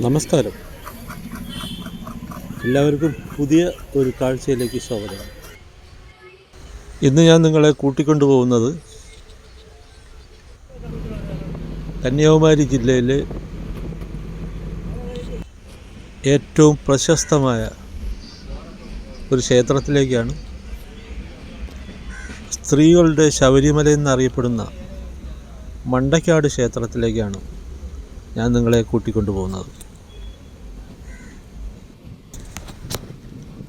നമസ്കാരം. എല്ലാവർക്കും പുതിയ ഒരു കാഴ്ചയിലേക്ക് സ്വാഗതം. ഇന്ന് ഞാൻ നിങ്ങളെ കൂട്ടിക്കൊണ്ടുപോകുന്നത് കന്യാകുമാരി ജില്ലയിലെ ഏറ്റവും പ്രശസ്തമായ ഒരു ക്ഷേത്രത്തിലേക്കാണ് സ്ത്രീകളുടെ ശബരിമല എന്നറിയപ്പെടുന്ന മണ്ടക്കാട് ക്ഷേത്രത്തിലേക്കാണ് ഞാൻ നിങ്ങളെ കൂട്ടിക്കൊണ്ടു പോകുന്നത്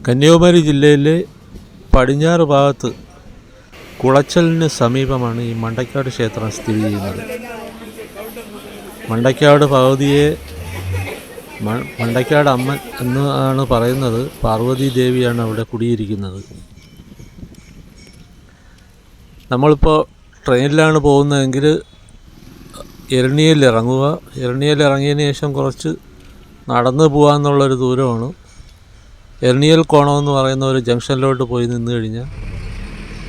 കന്യാകുമാരി ജില്ലയിലെ പടിഞ്ഞാറ് ഭാഗത്ത് കുളച്ചലിന് സമീപമാണ് ഈ മണ്ടക്കാട് ക്ഷേത്രം സ്ഥിതി ചെയ്യുന്നത്. മണ്ടക്കാട് ഭഗവതിയെ മണ്ടക്കാട് അമ്മൻ എന്നാണ് പറയുന്നത്. പാർവതി ദേവിയാണ് അവിടെ കുടിയിരിക്കുന്നത്. നമ്മളിപ്പോൾ ട്രെയിനിലാണ് പോകുന്നതെങ്കിൽ എരണിയിൽ ഇറങ്ങിയതിന് ശേഷം കുറച്ച് നടന്നു പോകാമെന്നുള്ളൊരു ദൂരമാണ്. എരണിയൽ കോണം എന്ന് പറയുന്ന ഒരു ജംഗ്ഷനിലോട്ട് പോയി നിന്ന് കഴിഞ്ഞാൽ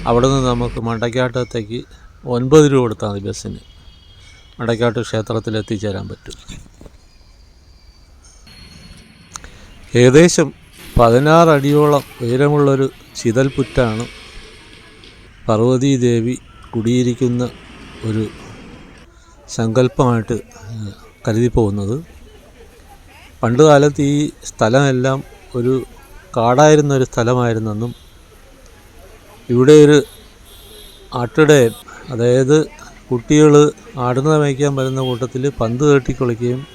അവിടെ നിന്ന് നമുക്ക് മണ്ടക്കാട്ടത്തേക്ക് ഒൻപത് രൂപ കൊടുത്താൽ മതി ബസ്സിന്. മണ്ടക്കാട്ട് ക്ഷേത്രത്തിൽ എത്തിച്ചേരാൻ പറ്റും. ഏകദേശം പതിനാറ് അടിയോളം ഉയരമുള്ളൊരു ചിതൽപുറ്റാണ്. പർവതീദേവി ദേവി കുടിയിരിക്കുന്ന ഒരു സങ്കല്പമായിട്ട് കരുതിപ്പോകുന്നത്. കരുതി പോകുന്നത് പണ്ട് കാലത്ത് ഈ സ്ഥലമെല്ലാം ഒരു കാടായിരുന്ന ഒരു സ്ഥലമായിരുന്നെന്നും ഇവിടെ ഒരു ആട്ടിടയൻ അതായത് കുട്ടികൾ ആടുന്ന മേയ്ക്കാൻ വരുന്ന കൂട്ടത്തിൽ പന്ത് കെട്ടി കളിക്കുകയും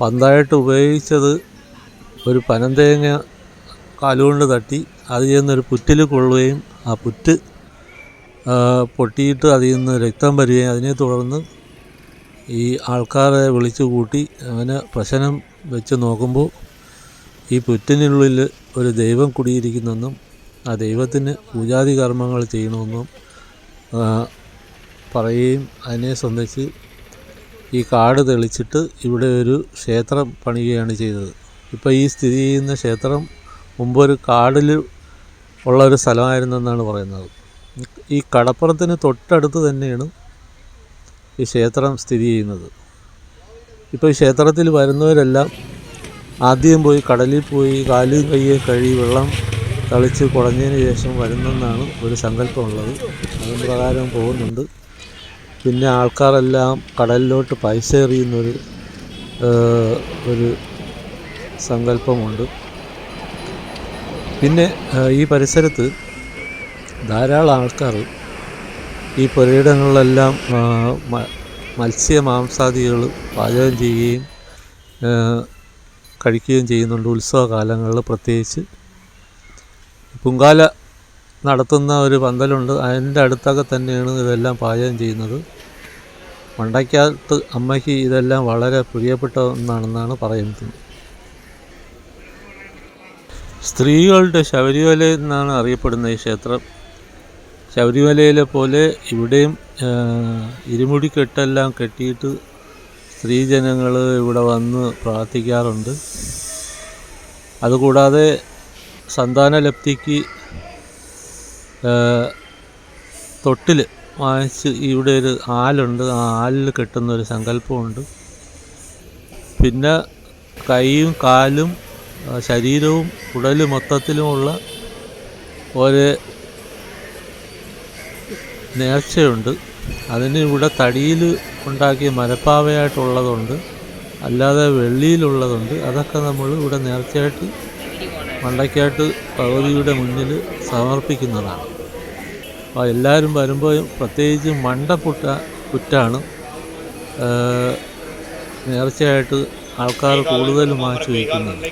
പന്തായിട്ട് ഉപയോഗിച്ചത് ഒരു പനന്തേങ്ങ കാലുകൊണ്ട് തട്ടി അതിൽ നിന്നൊരു പുറ്റിൽ കൊള്ളുകയും ആ പുറ്റ് പൊട്ടിയിട്ട് അതിൽ നിന്ന് രക്തം വരികയും അതിനെ തുടർന്ന് ഈ ആൾക്കാരെ വിളിച്ചു കൂട്ടി അങ്ങനെ പ്രശ്നം വെച്ച് നോക്കുമ്പോൾ ഈ പുറ്റിനുള്ളിൽ ഒരു ദൈവം കുടിയിരിക്കുന്നെന്നും ആ ദൈവത്തിന് പൂജാതി കർമ്മങ്ങൾ ചെയ്യണമെന്നും പറയുകയും അതിനെ സംബന്ധിച്ച് ഈ കാട് തെളിച്ചിട്ട് ഇവിടെ ഒരു ക്ഷേത്രം പണിയുകയാണ് ചെയ്തത്. ഇപ്പോൾ ഈ സ്ഥിതി ചെയ്യുന്ന ക്ഷേത്രം മുമ്പ് ഒരു കാടിൽ ഉള്ള ഒരു സ്ഥലമായിരുന്നെന്നാണ് പറയുന്നത്. ഈ കടപ്പുറത്തിന് തൊട്ടടുത്ത് തന്നെയാണ് ഈ ക്ഷേത്രം സ്ഥിതി ചെയ്യുന്നത്. ഇപ്പോൾ ഈ ക്ഷേത്രത്തിൽ വരുന്നവരെല്ലാം ആദ്യം പോയി കടലിൽ പോയി കാലും കയ്യെ കഴുകി വെള്ളം തളിച്ച് കുടഞ്ഞതിന് ശേഷം വരുന്നെന്നാണ് ഒരു സങ്കല്പമുള്ളത്. അതിന് പ്രകാരം പോകുന്നുണ്ട്. പിന്നെ ആൾക്കാരെല്ലാം കടലിലോട്ട് പൈസ എറിയുന്നൊരു ഒരു സങ്കല്പമുണ്ട്. പിന്നെ ഈ പരിസരത്ത് ധാരാളം ആൾക്കാർ ഈ പുരയിടങ്ങളിലെല്ലാം മത്സ്യ മാംസാദികൾ പാചകം ചെയ്യുകയും കഴിക്കുകയും ചെയ്യുന്നുണ്ട് ഉത്സവകാലങ്ങളിൽ പ്രത്യേകിച്ച്. പൊങ്കാല നടത്തുന്ന ഒരു പന്തലുണ്ട്. അതിന്റെ അടുത്തൊക്കെ തന്നെയാണ് ഇതെല്ലാം പാചകം ചെയ്യുന്നത്. മണ്ടയ്ക്കകത്ത് അമ്മയ്ക്ക് ഇതെല്ലാം വളരെ പ്രിയപ്പെട്ട ഒന്നാണെന്നാണ് പറയുന്നത്. സ്ത്രീകളുടെ ശബരിമല എന്നാണ് അറിയപ്പെടുന്ന ഈ ക്ഷേത്രം. ശബരിമലയിലെ പോലെ ഇവിടെയും ഇരുമുടി കെട്ടെല്ലാം കെട്ടിയിട്ട് സ്ത്രീജനങ്ങൾ ഇവിടെ വന്ന് പ്രാർത്ഥിക്കാറുണ്ട്. അതുകൂടാതെ സന്താനലബ്ധിക്ക് തൊട്ടിൽ വാങ്ങിച്ച് ഇവിടെ ഒരു ആലുണ്ട്. ആ ആലിൽ കെട്ടുന്ന ഒരു സങ്കല്പമുണ്ട്. പിന്നെ കൈയും കാലും ശരീരവും ഉടലും മൊത്തത്തിലുമുള്ള ഒരു നേർച്ചയുണ്ട്. അതിന് ഇവിടെ തടിയിൽ ഉണ്ടാക്കിയ മരപ്പാവയായിട്ടുള്ളതുണ്ട്. അല്ലാതെ വെള്ളിയിലുള്ളതുണ്ട്. അതൊക്കെ നമ്മൾ ഇവിടെ നേർച്ചയായിട്ട് മണ്ടയ്ക്കായിട്ട് ഭഗവതിയുടെ മുന്നിൽ സമർപ്പിക്കുന്നതാണ്. അപ്പോൾ എല്ലാവരും വരുമ്പോൾ പ്രത്യേകിച്ച് മണ്ടപ്പുട്ട പുറ്റാണ് നേർച്ചയായിട്ട് ആൾക്കാർ കൂടുതലും മാറ്റി വയ്ക്കുന്നത്.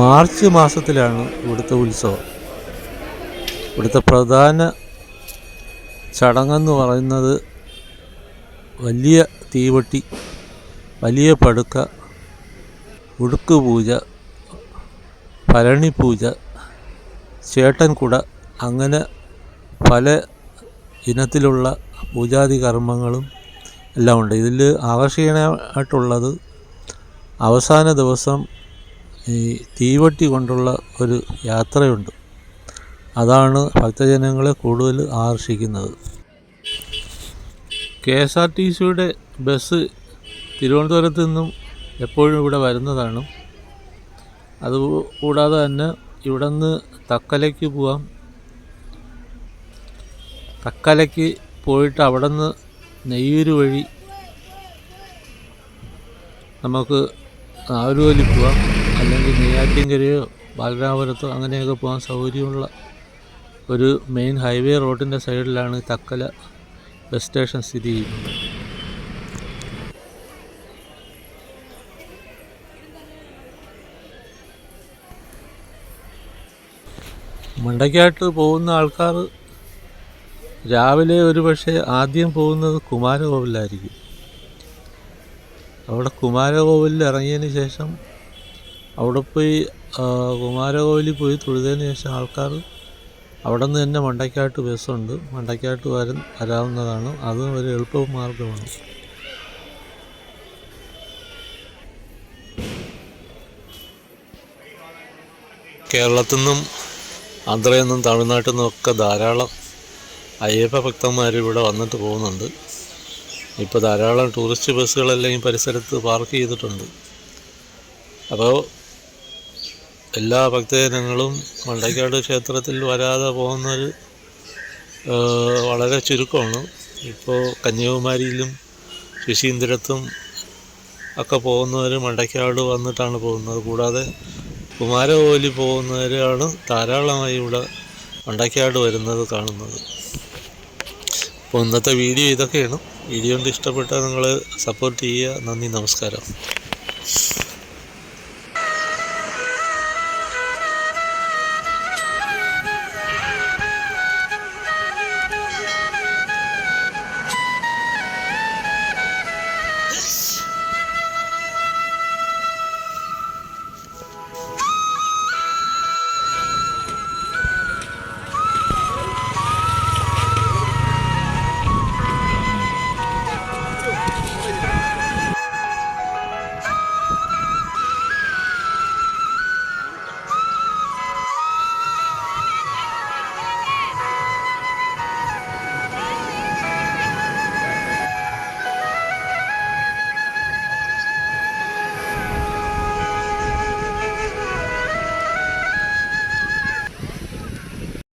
മാർച്ച് മാസത്തിലാണ് ഇവിടുത്തെ ഉത്സവം. ഇവിടുത്തെ പ്രധാന ചടങ്ങെന്ന് പറയുന്നത് വലിയ തീവട്ടി വലിയ പടുക്ക ഉടുക്ക് പൂജ ഭരണി പൂജ ചേട്ടൻകുട അങ്ങനെ പല ഇനത്തിലുള്ള പൂജാതി കർമ്മങ്ങളും എല്ലാം ഉണ്ട് ഇതിൽ ആകർഷണീയമായിട്ടുള്ളത് അവസാന ദിവസം ഈ തീവട്ടി കൊണ്ടുള്ള ഒരു യാത്രയുണ്ട്. അതാണ് ഭക്തജനങ്ങളെ കൂടുതൽ ആകർഷിക്കുന്നത്. കെ എസ് ആർ ടി സിയുടെ ബസ് തിരുവനന്തപുരത്ത് നിന്നും എപ്പോഴും ഇവിടെ വരുന്നതാണ്. അതുകൂടാതെ തന്നെ ഇവിടെ നിന്ന് തക്കലയ്ക്ക് പോവാം. തക്കലയ്ക്ക് പോയിട്ട് അവിടെ നിന്ന് നെയ്യൂര് വഴി നമുക്ക് നാഗർകോവിലിൽ പോവാം. അല്ലെങ്കിൽ നെയ്യാറ്റിൻകരയോ ബാലരാമപുരത്തോ അങ്ങനെയൊക്കെ പോകാൻ സൗകര്യമുള്ള ഒരു മെയിൻ ഹൈവേ റോഡിന്റെ സൈഡിലാണ് തക്കല ബസ് സ്റ്റേഷൻ സ്ഥിതി ചെയ്യുന്നത്. മണ്ടയ്ക്കാട്ട് പോകുന്ന ആൾക്കാർ രാവിലെ ഒരു പക്ഷേ ആദ്യം പോകുന്നത് കുമാരകോവിലായിരിക്കും. അവിടെ കുമാരകോവിലിൽ ഇറങ്ങിയതിന് ശേഷം അവിടെ പോയി കുമാരകോവിലിൽ പോയി തൊഴുതതിന് ശേഷം ആൾക്കാർ അവിടെ നിന്ന് തന്നെ മണ്ടയ്ക്കാട്ട് ബസ്സുണ്ട്. മണ്ടയ്ക്കാട്ട് വരും വരാവുന്നതാണ്. അത് ഒരു എളുപ്പ മാർഗമാണ്. കേരളത്തിൽ നിന്നും ആന്ധ്രയിൽ നിന്നും തമിഴ്നാട്ടിൽ നിന്നും ഒക്കെ ധാരാളം അയ്യപ്പ ഭക്തന്മാർ ഇവിടെ വന്നിട്ട് പോകുന്നുണ്ട്. ഇപ്പോൾ ധാരാളം ടൂറിസ്റ്റ് ബസ്സുകളെല്ലാം ഈ പരിസരത്ത് പാർക്ക് ചെയ്തിട്ടുണ്ട്. അപ്പോൾ എല്ലാ ഭക്തജനങ്ങളും മണ്ടയ്ക്കാട് ക്ഷേത്രത്തിൽ വരാതെ പോകുന്നവർ വളരെ ചുരുക്കമാണ്. ഇപ്പോൾ കന്യാകുമാരിയിലും ശശീന്ദ്രത്തും ഒക്കെ പോകുന്നവർ മണ്ടയ്ക്കാട് വന്നിട്ടാണ് പോകുന്നത്. കൂടാതെ കുമാരകോലി പോകുന്നവരാണ് ധാരാളമായി ഇവിടെ മണ്ടയ്ക്കാട് വരുന്നത് കാണുന്നത്. അപ്പോൾ ഇന്നത്തെ വീഡിയോ ഇതൊക്കെയാണ്. വീഡിയോ കൊണ്ട് ഇഷ്ടപ്പെട്ടാൽ നിങ്ങൾ സപ്പോർട്ട് ചെയ്യുക. നന്ദി നമസ്കാരം.